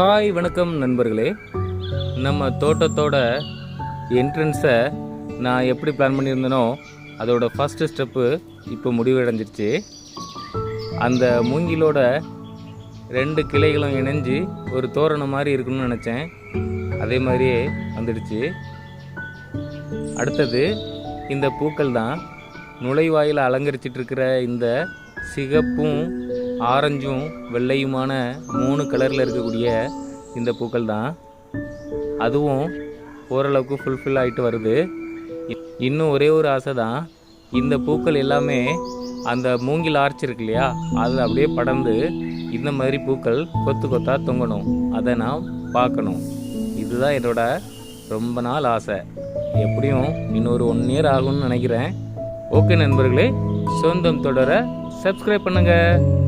Hi வணக்கம் நண்பர்களே. நம்ம தோட்டத்தோட என்ட்ரன்ஸை நான் எப்படி பிளான் பண்ணியிருந்தேனோ அதோட ஃபஸ்ட்டு ஸ்டெப்பு இப்போ முடிவடைஞ்சிருச்சு. அந்த மூங்கிலோட ரெண்டு கிளைகளும் இணைஞ்சு ஒரு தோரணம் மாதிரி இருக்கணும்னு நினச்சேன். அதே மாதிரியே வந்துடுச்சு. அடுத்தது இந்த பூக்கள் தான் நுழைவாயில் அலங்கரிச்சிட்ருக்கிற இந்த சிகப்பும் ஆரஞ்சும் வெள்ளையுமான மூணு கலரில் இருக்கக்கூடிய இந்த பூக்கள் தான் அதுவும் ஓரளவுக்கு ஃபுல்ஃபில் ஆகிட்டு வருது. இன்னும் ஒரே ஒரு ஆசை தான் இந்த பூக்கள் எல்லாமே அந்த மூங்கில் ஆர்ச் இருக்கு இல்லையா அது அப்படியே படர்ந்து இந்த மாதிரி பூக்கள் கொத்து கொத்தாக தொங்கணும். அதை நான் பார்க்கணும். இதுதான் என்னோட ரொம்ப நாள் ஆசை. எப்படியும் இன்னொரு ஒன் இயர் ஆகும்னு நினைக்கிறேன். ஓகே நண்பர்களே சொந்தம் தொடர சப்ஸ்கிரைப் பண்ணுங்கள்